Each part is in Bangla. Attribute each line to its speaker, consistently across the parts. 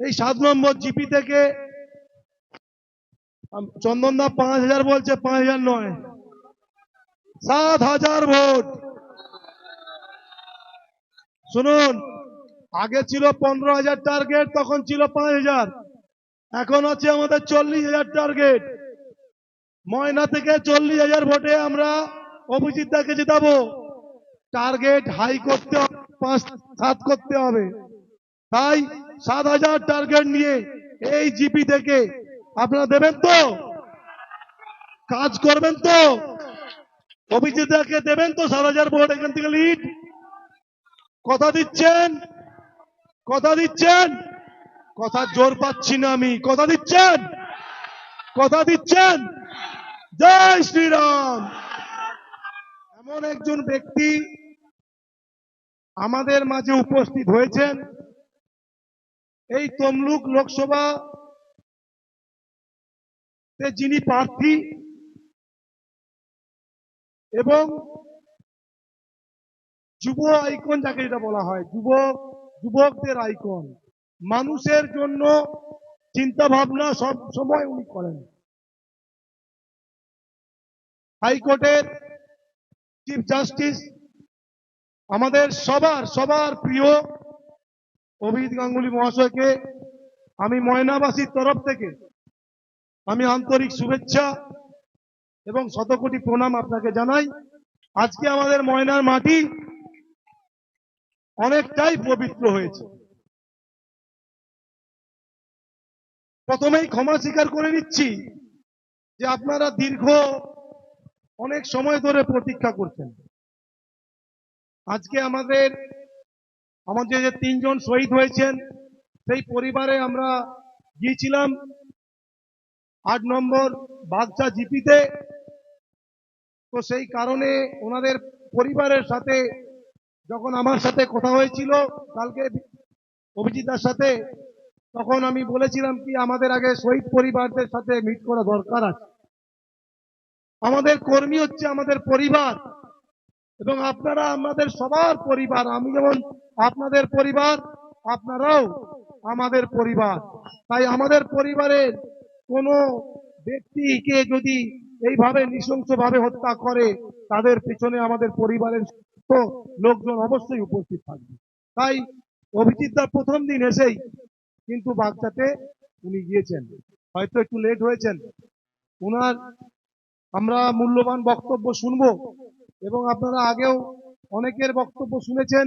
Speaker 1: এই সাত নম্বর জিপি থেকে চন্দনদা পাঁচ হাজার বলছে পাঁচ হাজার নয়। সাত হাজার ভোট। শুনুন আগে ছিল পনেরো হাজার টার্গেট তখন ছিল পাঁচ হাজার। এখন আছে আমাদের চল্লিশ হাজার টার্গেট। ময়না থেকে চল্লিশ হাজার ভোটে আমরা অভিজিৎ দাকে জেতাবো। টার্গেট হাই করতে হবে, পাঁচ সাত করতে হবে। তাই সাত হাজার টার্গেট নিয়ে এই জিপি থেকে আপনারা দেবেন তো? কাজ করবেন তো? অভিজিৎ দাকে দেবেন তো? সাত হাজার ভোট, এখান থেকে লিড কথা দিচ্ছেন? কথা দিচ্ছেন? কথা জোর পাচ্ছি না আমি। কথা দিচ্ছেন? কথা দিচ্ছেন? জয় শ্রীরাম। এমন একজন ব্যক্তি আমাদের মাঝে উপস্থিত হয়েছেন। এই তমলুক লোকসভা যিনি প্রার্থী এবং যুব আইকন যাকে যেটা বলা হয়, যুব, যুবকদের আইকন, মানুষের জন্য চিন্তা ভাবনা সব সময় উনি করেন। হাইকোর্টের চিফ জাস্টিস আমাদের সবার সবার প্রিয় অভিজিৎ গাঙ্গুলি মহাশয়কে আমি ময়নাবাসীর তরফ থেকে আমি আন্তরিক শুভেচ্ছা এবং শতকোটি প্রণাম আপনাকে জানাই। আজকে আমাদের ময়নার মাটি অনেকটাই পবিত্র হয়েছে। প্রথমেই ক্ষমা স্বীকার করে নিচ্ছি যে আপনারা দীর্ঘ অনেক সময় ধরে প্রতীক্ষা করছেন। আজকে আমাদের আমাদের যে তিনজন শহীদ হয়েছেন, সেই পরিবারে আমরা গিয়েছিলাম আট নম্বর বাগচা জিপিতে। তো সেই কারণে ওনাদের পরিবারের সাথে যখন আমার সাথে কথা হয়েছিল, কালকে অভিজিতার সাথে, তখন আমি বলেছিলাম কি, আমাদের আগে শহীদ পরিবারদের সাথে মিট করা দরকার আছে। আমাদের কর্মী হচ্ছে আমাদের পরিবার। এবং আপনারা আমাদের সবার পরিবার, আমি যেমন আপনাদের পরিবার, আপনারাও আমাদের পরিবার। তাই আমাদের পরিবারের কোনো ব্যক্তিকে যদি এইভাবে নৃশংসভাবে হত্যা করে, তাদের পিছনে আমাদের পরিবারের লোকজন অবশ্যই উপস্থিত থাকবে। তাই অভিজিৎ দা প্রথম দিন এসেই কিন্তু বাগদাতে উনি গিয়েছেন। হয়তো একটু লেট হয়েছেন। ওনার আমরা মূল্যবান বক্তব্য শুনব। এবং আপনারা আগেও অনেকের বক্তব্য শুনেছেন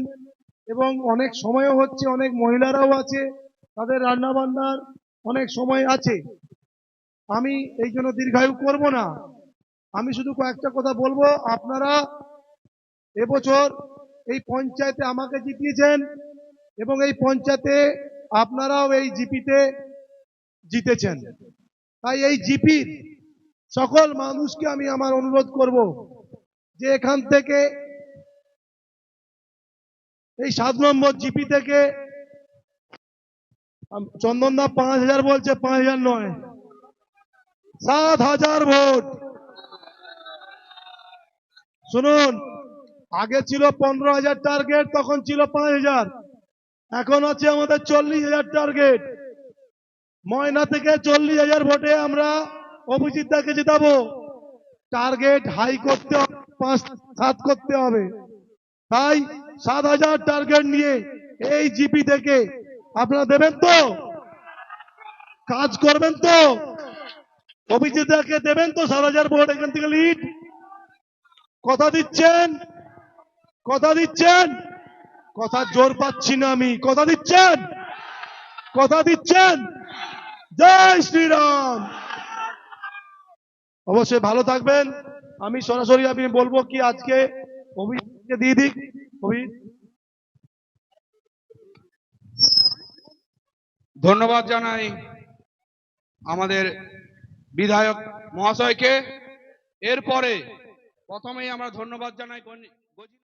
Speaker 1: এবং অনেক সময়ও হচ্ছে, অনেক মহিলারাও আছে, তাদের রান্না বান্নার অনেক সময় আছে। আমি এই জন্য দীর্ঘায়ু করব না। আমি শুধু কয়েকটা কথা বলব। আপনারা এবছর এই পঞ্চায়েতে আমাকে জিতিয়েছেন এবং এই পঞ্চায়েতে আপনারাও এই জিপিতে জিতেছেন। তাই এই জিপির সকল মানুষকে আমি আমার অনুরোধ করব। যে এখান থেকে এই সাত নম্বর জিপি থেকে চন্দনদা পাঁচ হাজার বলছে, পাঁচ হাজার নয়। সাত হাজার ভোট। শুনুন, আগে ছিল পনেরো হাজার টার্গেট, তখন ছিল পাঁচ হাজার। এখন আছে আমাদের চল্লিশ হাজার টার্গেট। ময়না থেকে চল্লিশ হাজার ভোটে আমরা অভিজিৎ দাকে জেতাবো। টার্গেট হাই করতে হবে, পাঁচ সাত করতে হবে। তাই সাত হাজার টার্গেট নিয়ে এই জিপি থেকে আপনারা দেবেন তো? কাজ করবেন তো? অভিজিৎ দেবেন তো সাত হাজার ভোট এখান থেকে লিড? কথা দিচ্ছেন? কথা দিচ্ছেন? কথা জোর পাচ্ছি না আমি। কথা দিচ্ছেন? কথা দিচ্ছেন? জয় শ্রীরাম! অবশ্যই ভালো থাকবেন। আমি সরাসরি আমি বলব কি আজকে অভিজিৎকে দিয়ে দিক। অভিজিৎ
Speaker 2: ধন্যবাদ জানাই আমাদের বিধায়ক মহাশয়কে। এরপরে প্রথমেই আমরা ধন্যবাদ জানাই